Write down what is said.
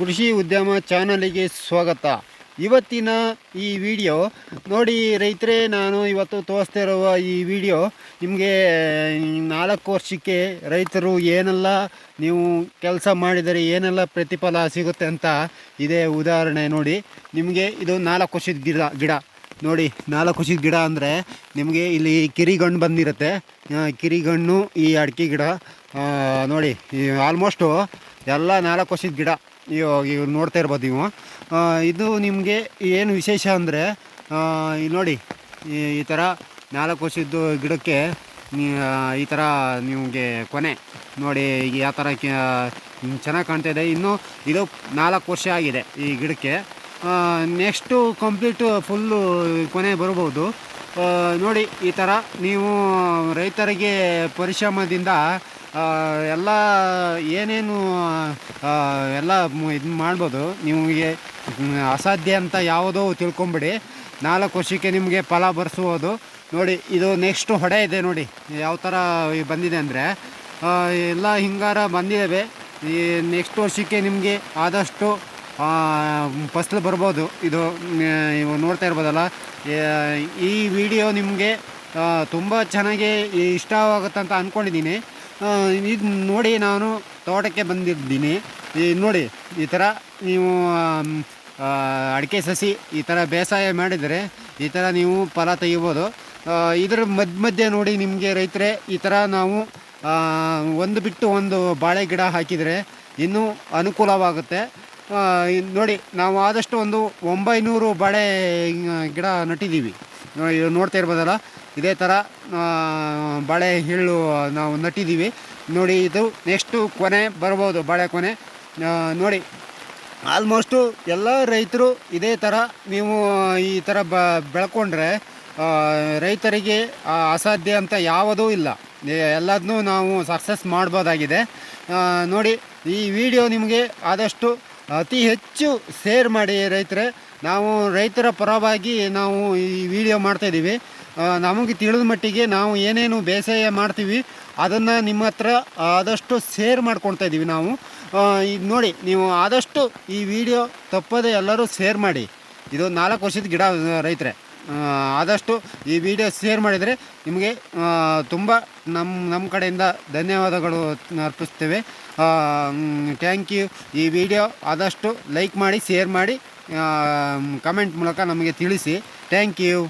ಕೃಷಿ ಉದ್ಯಮ ಚಾನಲಿಗೆ ಸ್ವಾಗತ. ಇವತ್ತಿನ ಈ ವಿಡಿಯೋ, ನೋಡಿ ರೈತರೇ, ನಾನು ಇವತ್ತು ತೋರಿಸ್ತಾ ಇರುವ ಈ ವಿಡಿಯೋ ನಿಮಗೆ ನಾಲ್ಕು ವರ್ಷಕ್ಕೆ ರೈತರು ಏನೆಲ್ಲ, ನೀವು ಕೆಲಸ ಮಾಡಿದರೆ ಏನೆಲ್ಲ ಪ್ರತಿಫಲ ಸಿಗುತ್ತೆ ಅಂತ ಇದೇ ಉದಾಹರಣೆ ನೋಡಿ. ನಿಮಗೆ ಇದು ನಾಲ್ಕು ವರ್ಷದ ಗಿಡ ಗಿಡ. ನೋಡಿ, ನಾಲ್ಕು ವರ್ಷದ ಗಿಡ ಅಂದರೆ ನಿಮಗೆ ಇಲ್ಲಿ ಕಿರಿಗಣ್ಣು ಬಂದಿರುತ್ತೆ. ಕಿರಿಗಣ್ಣು, ಈ ಅಡಿಕೆ ಗಿಡ ನೋಡಿ ಆಲ್ಮೋಸ್ಟು ಎಲ್ಲ ನಾಲ್ಕು ವರ್ಷದ ಗಿಡ. ಇವಾಗ ಇವ್ ನೋಡ್ತಾ ಇರ್ಬೋದು ನೀವು. ಇದು ನಿಮಗೆ ಏನು ವಿಶೇಷ ಅಂದರೆ ನೋಡಿ, ಈ ಥರ ನಾಲ್ಕು ವರ್ಷದ್ದು ಗಿಡಕ್ಕೆ ಈ ಥರ ನಿಮಗೆ ಕೊನೆ. ನೋಡಿ, ಈಗ ಯಾವ ಥರ ಚೆನ್ನಾಗಿ ಕಾಣ್ತಾ ಇದೆ. ಇನ್ನು ಇದು ನಾಲ್ಕು ವರ್ಷ ಆಗಿದೆ ಈ ಗಿಡಕ್ಕೆ. ನೆಕ್ಸ್ಟು ಕಂಪ್ಲೀಟು ಫುಲ್ಲು ಕೊನೆ ಬರ್ಬೋದು. ನೋಡಿ, ಈ ಥರ ನೀವು ರೈತರಿಗೆ ಪರಿಶ್ರಮದಿಂದ ಎಲ್ಲ ಏನೇನು ಎಲ್ಲ ಇದು ಮಾಡ್ಬೋದು. ನಿಮಗೆ ಅಸಾಧ್ಯ ಅಂತ ಯಾವುದೋ ತಿಳ್ಕೊಂಬಿಡಿ. ನಾಲ್ಕು ವರ್ಷಕ್ಕೆ ನಿಮಗೆ ಫಲ ಬರೆಸುವುದು ನೋಡಿ, ಇದು ನೆಕ್ಸ್ಟು ಹೊಡೆ ಇದೆ ನೋಡಿ. ಯಾವ ಥರ ಬಂದಿದೆ ಅಂದರೆ ಎಲ್ಲ ಹಿಂಗಾರ ಬಂದಿದ್ದಾವೆ ಈ ನೆಕ್ಸ್ಟ್ ವರ್ಷಕ್ಕೆ ನಿಮಗೆ ಆದಷ್ಟು ಫಸ್ಲು ಬರ್ಬೋದು. ಇದು ನೋಡ್ತಾ ಇರ್ಬೋದಲ್ಲ. ಈ ವಿಡಿಯೋ ನಿಮಗೆ ತುಂಬ ಚೆನ್ನಾಗಿ ಇಷ್ಟವಾಗುತ್ತಂತ ಅಂದ್ಕೊಂಡಿದ್ದೀನಿ ಇದು ನೋಡಿ ನಾನು ತೋಟಕ್ಕೆ ಬಂದಿದ್ದೀನಿ. ಈ ನೋಡಿ, ಈ ಥರ ನೀವು ಅಡಿಕೆ ಸಸಿ ಈ ಥರ ಬೇಸಾಯ ಮಾಡಿದರೆ ಈ ಥರ ನೀವು ಫಲ ತೆಗಿಬೋದು. ಇದರ ಮಧ್ಯ ಮಧ್ಯೆ ನೋಡಿ ನಿಮಗೆ ರೈತರೇ, ಈ ಥರ ನಾವು ಒಂದು ಬಿಟ್ಟು ಒಂದು ಬಾಳೆ ಗಿಡ ಹಾಕಿದರೆ ಇನ್ನೂ ಅನುಕೂಲವಾಗುತ್ತೆ. ನೋಡಿ, ನಾವು ಆದಷ್ಟು ಒಂದು ಒಂಬೈನೂರು ಬಾಳೆ ಗಿಡ ನಟ್ಟಿದ್ದೀವಿ. ನೋಡ್ತಾ ಇರ್ಬೋದಲ್ಲ? ಇದೇ ಥರ ಬಾಳೆ ಹಿಳ್ಳು ನಾವು ನಟ್ಟಿದ್ದೀವಿ. ನೋಡಿ, ಇದು ನೆಕ್ಸ್ಟು ಕೊನೆ ಬರ್ಬೋದು, ಬಾಳೆ ಕೊನೆ. ನೋಡಿ, ಆಲ್ಮೋಸ್ಟು ಎಲ್ಲ ರೈತರು ಇದೇ ಥರ ನೀವು ಈ ಥರ ಬ, ಬೆಳ್ಕೊಂಡ್ರೆ ರೈತರಿಗೆ ಅಸಾಧ್ಯ ಅಂತ ಯಾವುದೂ ಇಲ್ಲ. ಎಲ್ಲದನ್ನೂ ನಾವು ಸಕ್ಸಸ್ ಮಾಡ್ಬೋದಾಗಿದೆ. ನೋಡಿ, ಈ ವಿಡಿಯೋ ನಿಮಗೆ ಆದಷ್ಟು ಅತಿ ಹೆಚ್ಚು ಶೇರ್ ಮಾಡಿ ರೈತರೇ. ನಾವು ರೈತರ ಪರವಾಗಿ ನಾವು ಈ ವಿಡಿಯೋ ಮಾಡ್ತಾಯಿದ್ದೀವಿ ನಮಗೆ ತಿಳಿದ ಮಟ್ಟಿಗೆ ನಾವು ಏನೇನು ಬೇಸಾಯ ಮಾಡ್ತೀವಿ, ಅದನ್ನು ನಿಮ್ಮ ಹತ್ರ ಆದಷ್ಟು ಶೇರ್ ಮಾಡ್ಕೊಳ್ತಾ ಇದ್ದೀವಿ ನಾವು. ಇದು ನೋಡಿ, ನೀವು ಆದಷ್ಟು ಈ ವಿಡಿಯೋ ತಪ್ಪದೆ ಎಲ್ಲರೂ ಶೇರ್ ಮಾಡಿ. ಇದು ನಾಲ್ಕು ವರ್ಷದ ಗಿಡ, ರೈತರೆ. ಆದಷ್ಟು ಈ ವಿಡಿಯೋ ಶೇರ್ ಮಾಡಿದರೆ ನಿಮಗೆ ತುಂಬ ನಮ್ಮ ನಮ್ಮ ಕಡೆಯಿಂದ ಧನ್ಯವಾದಗಳು ಅರ್ಪಿಸ್ತೇವೆ. ಥ್ಯಾಂಕ್ ಯು ಈ ವಿಡಿಯೋ ಆದಷ್ಟು ಲೈಕ್ ಮಾಡಿ ಶೇರ್ ಮಾಡಿ ಕಮೆಂಟ್ ಮೂಲಕ ನಮಗೆ ತಿಳಿಸಿ. Thank you